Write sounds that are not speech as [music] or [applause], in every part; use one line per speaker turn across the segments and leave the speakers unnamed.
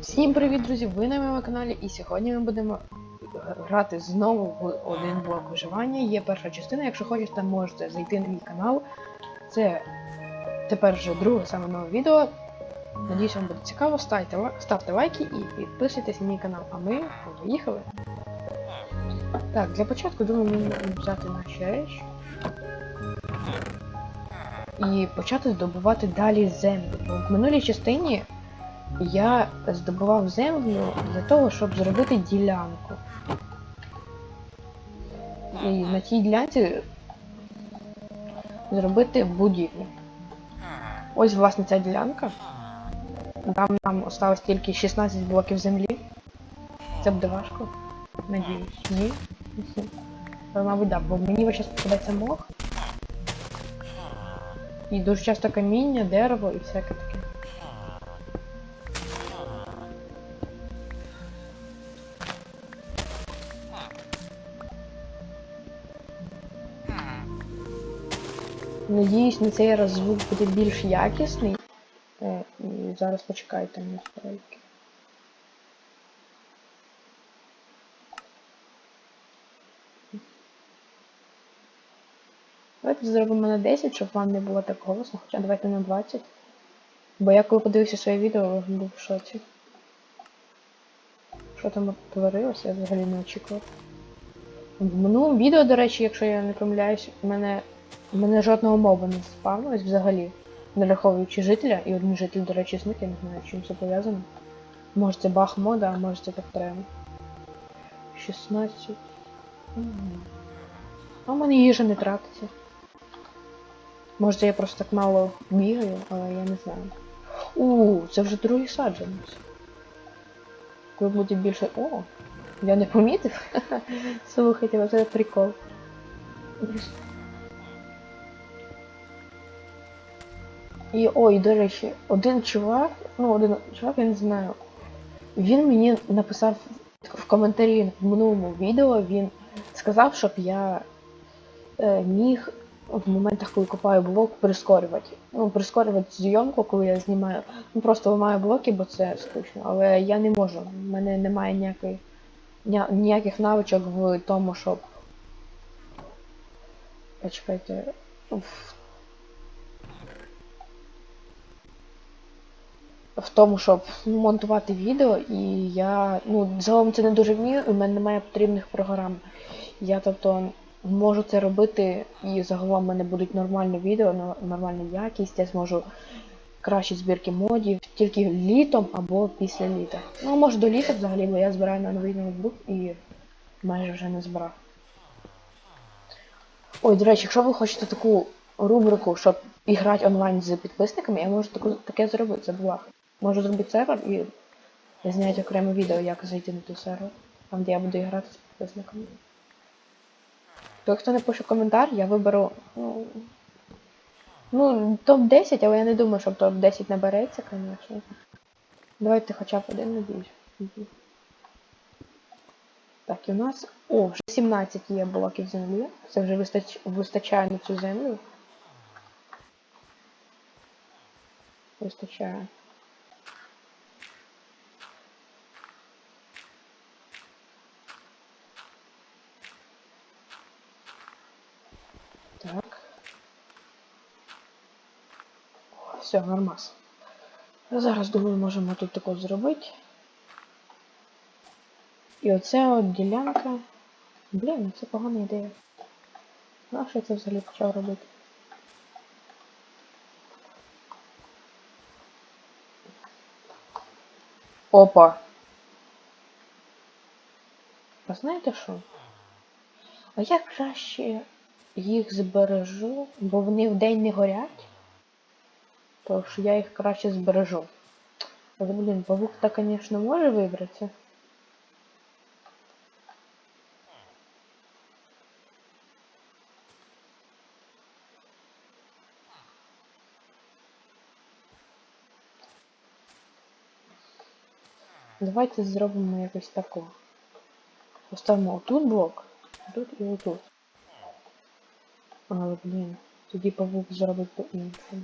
Всім привіт, друзі! Ви на моєму каналі, і сьогодні ми будемо грати знову в один блок виживання. Є перша частина, якщо хочете, можете зайти на мій канал. Це тепер вже друге саме нове відео. Надіюсь, вам буде цікаво. Ставте, ставте лайки і підписуйтесь на мій канал. А ми поїхали. Так, для початку думаю, мені взяти наші речі. І почати здобувати далі землю. Бо в минулій частині я здобував землю для того, щоб зробити ділянку. І на тій ділянці зробити будівлю. Ось, власне, ця ділянка. Там нам осталось тільки 16 блоків землі. Це буде важко. Надіюсь. Ні? Але, мабуть, да, бо мені час попадається мох. І дуже часто каміння, дерево і всяке таке. Надіюсь, на цей раз звук буде більш якісний. Е, і зараз почекайте на настройки. Давайте зробимо на 10, щоб вам не було так голосно, хоча давайте на 20. Бо я коли подивився своє відео, був в шоці. Що там творилося, я взагалі не очікував. В минулому відео, до речі, якщо я не помиляюсь, у мене, у мене жодного моба не спавнилось взагалі. Не враховуючи жителя, і один житель, до речі, зник, я не знаю, чим це пов'язано. Може це баг мода, а може це треба. 16. Мгм. А в мене їжа не тратиться. Може я просто так мало бігаю, але я не знаю. У, це вже другий саджанець. Коли буде більше. О! Я не помітив. [laughs] Слухайте, це прикол. І ой, до речі, один чувак, ну один чувак, я не знаю. Він мені написав в коментарі в минулому відео, він сказав, щоб я е, міг в моментах, коли копаю блок, прискорювати. Ну, прискорювати зйомку, коли я знімаю. Ну просто ламаю блоки, бо це скучно. Але я не можу. У мене немає ніякої, ніяких навичок в тому, щоб. Почекайте. В... в тому, щоб монтувати відео, і я. Ну, загалом це не дуже вмію, і в мене немає потрібних програм. Я тобто можу це робити, і загалом в мене будуть нормальні відео, нормальна якість, я зможу кращі збірки модів тільки літом або після літа. Ну, може до літа взагалі, бо я збираю на новий ноутбук і майже вже не збирав. Ой, до речі, якщо ви хочете таку рубрику, щоб іграти онлайн з підписниками, я можу таку, таке зробити, забула. Можу зробити сервер і зняти окреме відео, як зайти на той сервер, там де я буду грати з підписниками. Той, хто не пише коментар, я виберу. Ну, ну топ-10, але я не думаю, що топ-10 набереться, звісно. Давайте хоча б один надіюсь. Так, і у нас. О, вже 17 є блоків землі. Це вже вистач... вистачає на цю землю. Вистачає. Так. Все, нормас. Зараз думаю, можемо тут тако зробити. І оце от ділянка. Блін, це погана ідея. А що я це взагалі почав робити? Опа! А знаєте що? А я краще їх збережу, бо вони вдень не горять. Тож я їх краще збережу. Але, блін, павук так, звісно, може вибратися. Давайте зробимо якось тако. Поставимо отут блок, тут і отут. Але, блін, тоді павук зробить по-іншому.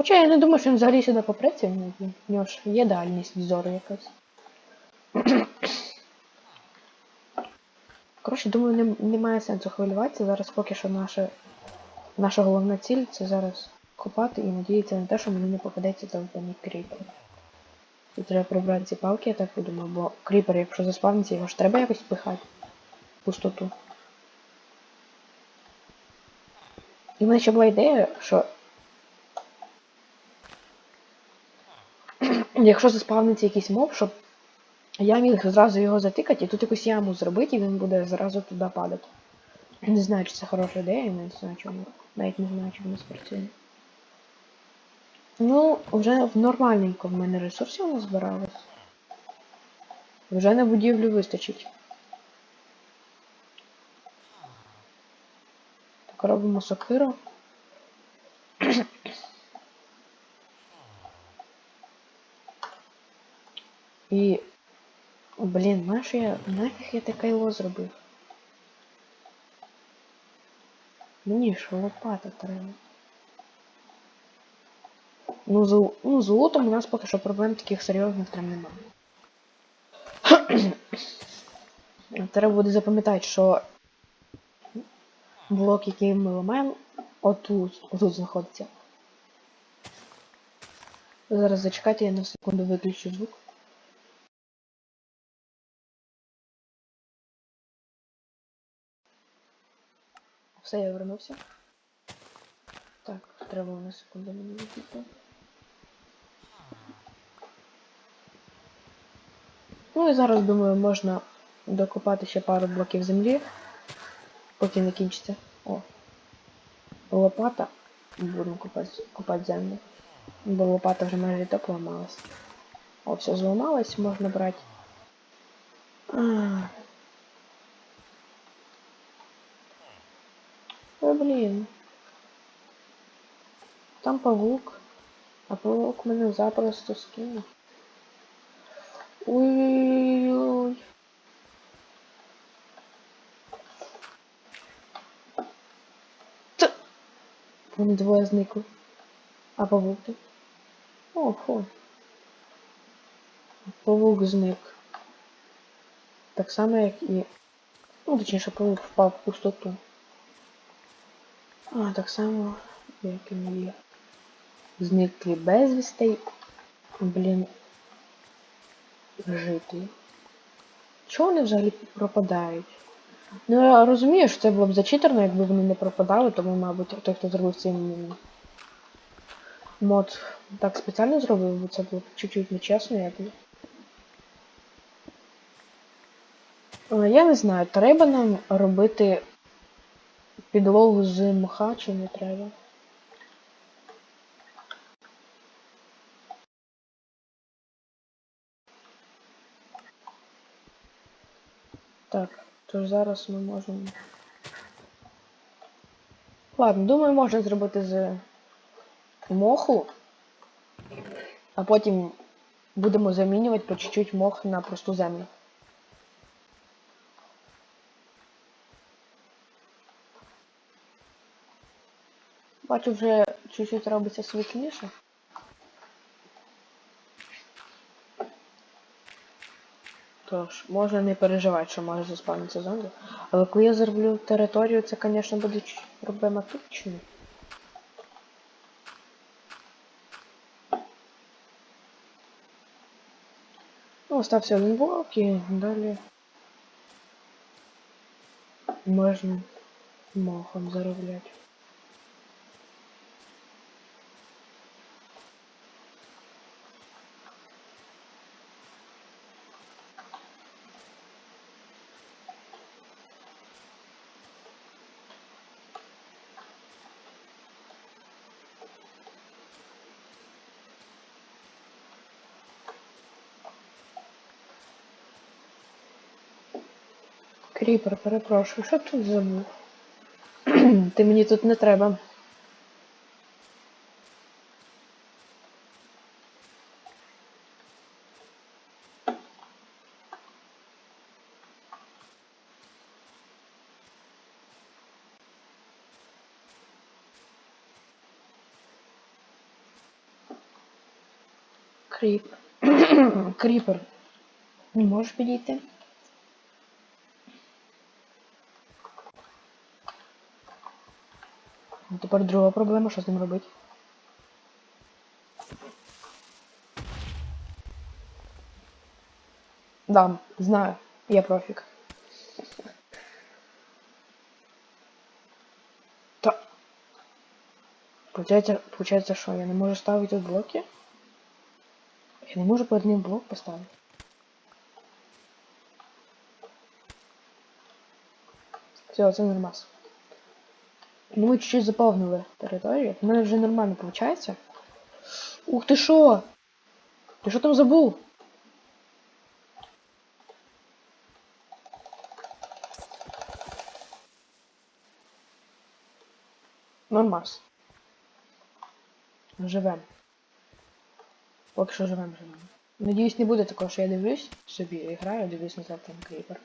Хоча я не думаю, що він взагалі сюди попреться, в нього- ж є дальність зору якась. [clears throat] Коротше, думаю, не, немає сенсу хвилюватися. Зараз поки що наша, наша головна ціль це зараз копати і надіятися на те, що мені не попадеться довбаний кріпер. Тут треба прибрати ці палки, я так подумав, бо кріпер, якщо заспавниться, його ж треба якось пихати в пустоту. І в мене ще була ідея, що якщо заспавниться якийсь моб, щоб я міг зразу його затикати і тут якусь яму зробити, і він буде зразу туди падати. Не знаю, чи це хороша ідея, не знаю, чому. Навіть не знаю, чи вона спрацює. Ну, вже нормальненько в мене ресурсів назбиралось. Вже на будівлю вистачить. Так, робимо сокиру. І. Блін, знаєш, я нафіг я таке його зробив. Мені ж лопата треба. Ну, з, ну, з лутом у нас поки що проблем таких серйозних там немає. [coughs] Треба буде запам'ятати, що блок, який ми ламаємо, отут, отут знаходиться. Зараз зачекайте, я на секунду виключу звук. Все, я вернувся. Так, треба на секунду мені вийти. Ну і зараз, думаю, можна докопати ще пару блоків землі, поки не кінчиться. О. Лопата. Будемо копати, копати землю. Бо лопата вже майже так ламалась. О, все зламалось, можна брати. Блін. Там павук. А павук мене запросто скинув. Ой-ой-ой. Вони двоє зникли. А павук тут? О, фу. Павук зник. Так само, як і... Ну, точніше, павук впав в пустоту. А, так само, як і мої зниклі безвістей. Блін. Жителі. Чого вони взагалі пропадають? Ну, я розумію, що це було б зачитерно, якби вони не пропадали, тому, мабуть, той, хто зробив цей мод так спеціально зробив, бо це було чуть-чуть нечесно, якби. Е, Я не знаю, треба нам робити підлогу з мха чи не треба. Так, тож зараз ми можемо. Ладно, думаю, можна зробити з моху, а потім будемо замінювати по чуть-чуть мох на просту землю. Бачу, вже чуть-чуть робиться світліше. Тож, можна не переживати, що може заспавнитися зомбі. Але коли я зроблю територію, це, звісно, буде проблематично. Ну, остався один блок і далі можна мохом заробляти. Кріпер, перепрошую, що тут забув? [clears throat] Ти мені тут не треба. Кріпер. [clears throat] Кріпер. Не можеш підійти? Ну, Тепер друга проблема, що з ним робити? Да, знаю, я профік. Та. Получається, получається, що я не можу ставити тут блоки? Я не можу перед ним блок поставити. Все, це нормас. Ну ми чуть-чуть заповнили територію. У мене вже нормально виходить. Ух ти що? Ти що там забув? Нормас. Живем. Поки що живем, живем. Надіюсь, не буде такого, що я дивлюсь собі граю, дивлюсь на там кріпер.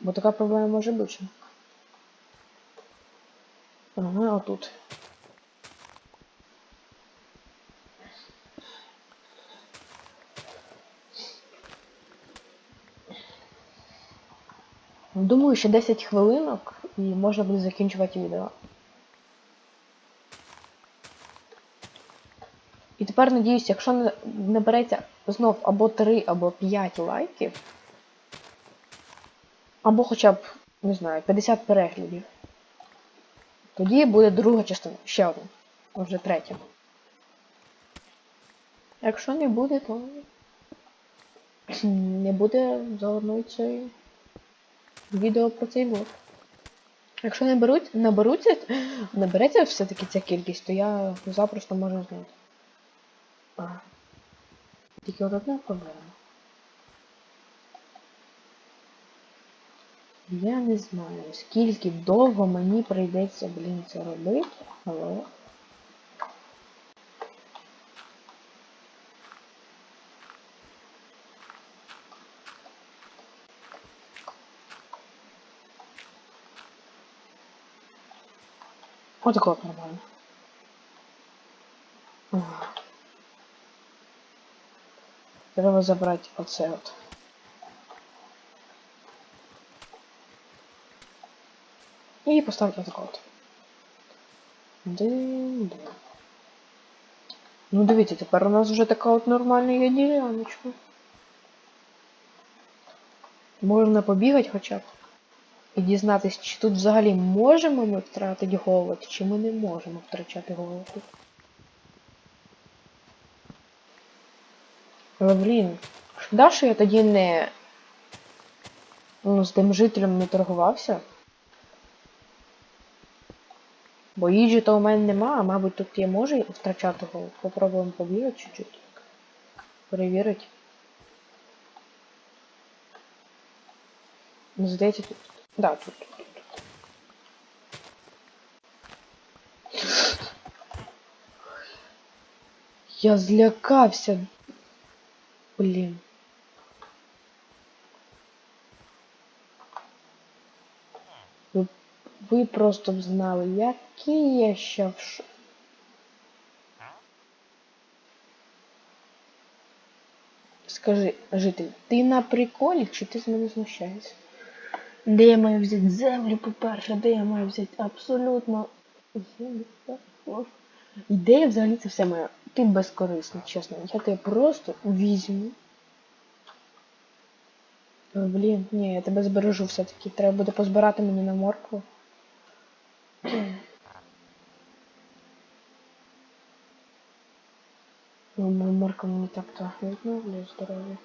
Бо така проблема може бути. Ага, отут. Думаю, ще 10 хвилинок і можна буде закінчувати відео. І тепер надіюсь, якщо набереться знов або 3, або 5 лайків, або хоча б, не знаю, 50 переглядів, тоді буде друга частина. Ще одна. Вже третя. Якщо не буде, то [clears throat] не буде заодно цей відео про цей блог. Якщо не беруть, наберуться, [clears throat] набереться все-таки ця кількість, то я запросто можу зняти. А. Тільки одна проблема. Я не знаю, скільки довго мені прийдеться, блін, це робити, але... Отако от нормально. Треба забрати оце от. І поставити отако от. Ну дивіться, тепер у нас вже така от нормальна є діляночка. Можна побігати хоча б. І дізнатись, чи тут взагалі можемо ми втратити голод, чи ми не можемо втрачати голод. Але, блін, шкода, що я тоді не ну, з тим жителем не торгувався. Бо їжі то у мене нема, а мабуть тут я можу втрачати голод. Попробуємо побігати чуть-чуть. Перевірити. Ну, здається, тут. Да, тут. Я злякався. Блін. Ви, ви просто б знали, який я ще в ш... Скажи, житель, ти на приколі чи ти з мене знущаєшся? Де я маю взяти землю, по-перше, де я маю взяти абсолютно. Ідея взагалі це все моя. Ти безкорисний, чесно. Я тебе просто візьму. Блін, ні, я тебе збережу все-таки. Треба буде позбирати мені на моркву. Ну, морква мені так-то відновлює здоров'я.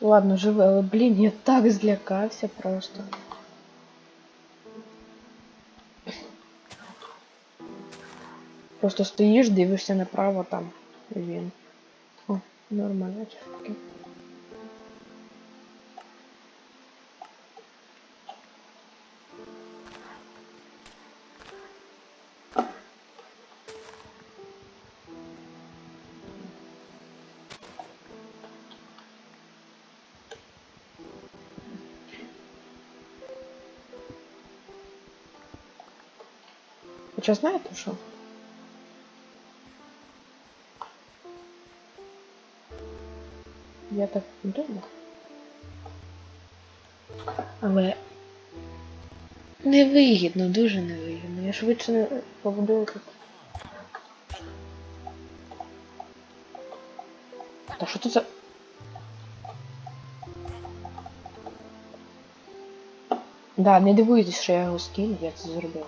Ладно, живе, але блін, я так злякався просто. Просто стоїш, дивишся направо там. Він. О, нормально, чекай. Хоча знаєте що? Я так не думав. Але невигідно, дуже невигідно. Я швидше не побудую тут. Та що це за... Да, не дивуйтесь, що я його скину, я це зробила.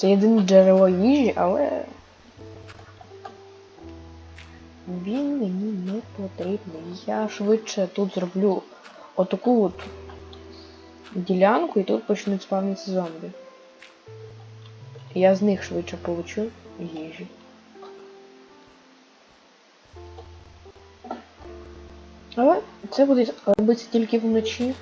Це єдине джерело їжі, але. Він мені не потрібний. Я швидше тут зроблю отаку от ділянку і тут почнуть спавнитися зомбі. Я з них швидше получу їжі. Але це буде робитися тільки вночі.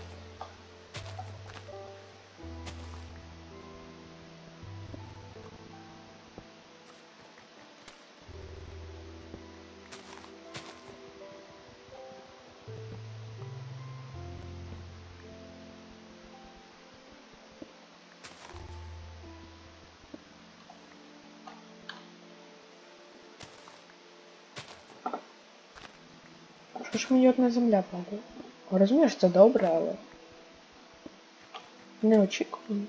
Ж одна земля падає? Розумієш, це добре, але. Неочікувано.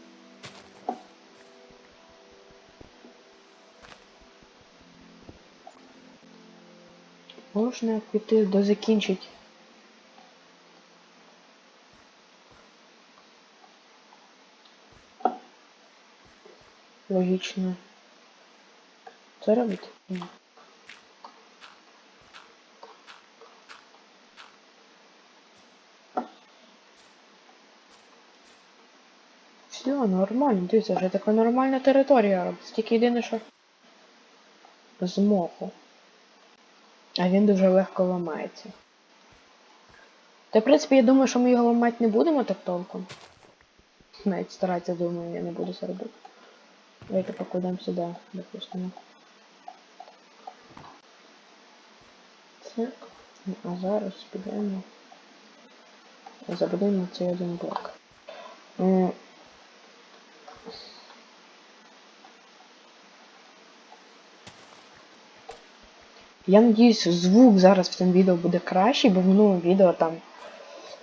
Можна піти дозакінчить. Логічно. Це робити? Ні. Все, нормально, дивіться, вже така нормальна територія робиться. Тільки єдине, що з. А він дуже легко ламається. Та в принципі я думаю, що ми його ламати не будемо так толком. Навіть старатися, думаю, я не буду це робити. Давайте покладемо сюди, допустимо. Це. А зараз підемо. Забудемо цей один блок. Я надіюсь, звук зараз в цьому відео буде кращий, бо в минулому відео там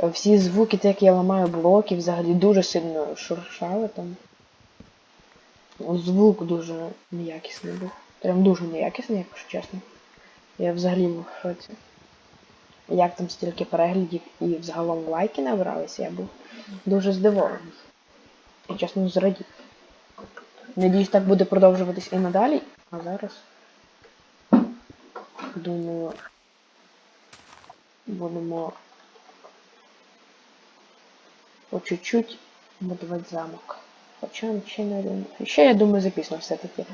е, всі звуки, так я ламаю блоки, взагалі дуже сильно шуршали там. Ну, Звук дуже неякісний був. Прям дуже неякісний, якщо чесно. Я взагалі в шоці. Як там стільки переглядів і взагалом лайки набралися, я був дуже здивований. І чесно зрадів. Надіюсь, так буде продовжуватись і надалі, а зараз. Думаю, будемо по чуть-чуть будувати замок. Хоча ще не. Ще я думаю запізно все-таки.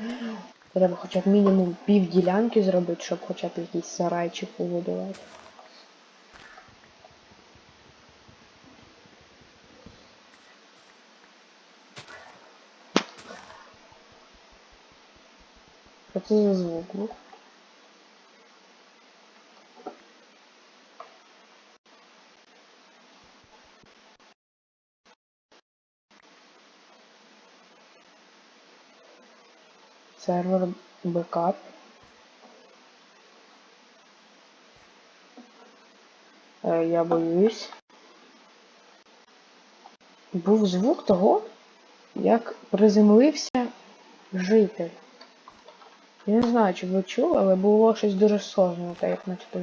Треба хоча б мінімум пів ділянки зробити, щоб хоча б якийсь сарайчик побудувати. Це за звук був? Сервер бекап. Е, Я боюсь. Був звук того, як приземлився житель. Я не знаю, чи ви чули, але було щось дуже схоже, так як начебто.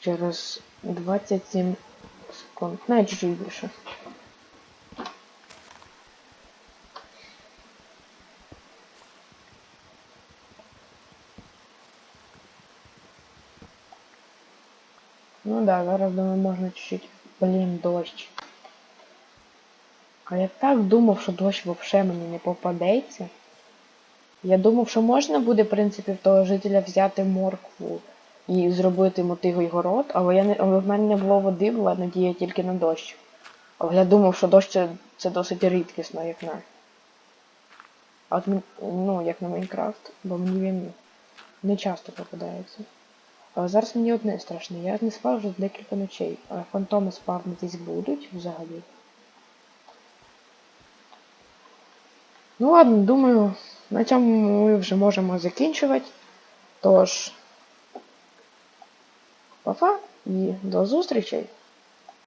Через 27 секунд. Навіть чуть більше. Ну да, зараз думаю, можна чуть-чуть. Блін, дощ. А я так думав, що дощ взагалі мені не попадеться. Я думав, що можна буде, в принципі, в того жителя взяти моркву і зробити мотигий город, але я не, але в мене не було води, була надія тільки на дощ. Але я думав, що дощ це, це досить рідкісно, як на. От, ну, як на Майнкрафт, бо мені він не часто попадається. Зараз мені одне страшне, я не спав вже декілька ночей, а фантоми спавнитись будуть взагалі. Ну ладно, думаю, на цьому ми вже можемо закінчувати. Тож, пафа і до зустрічей!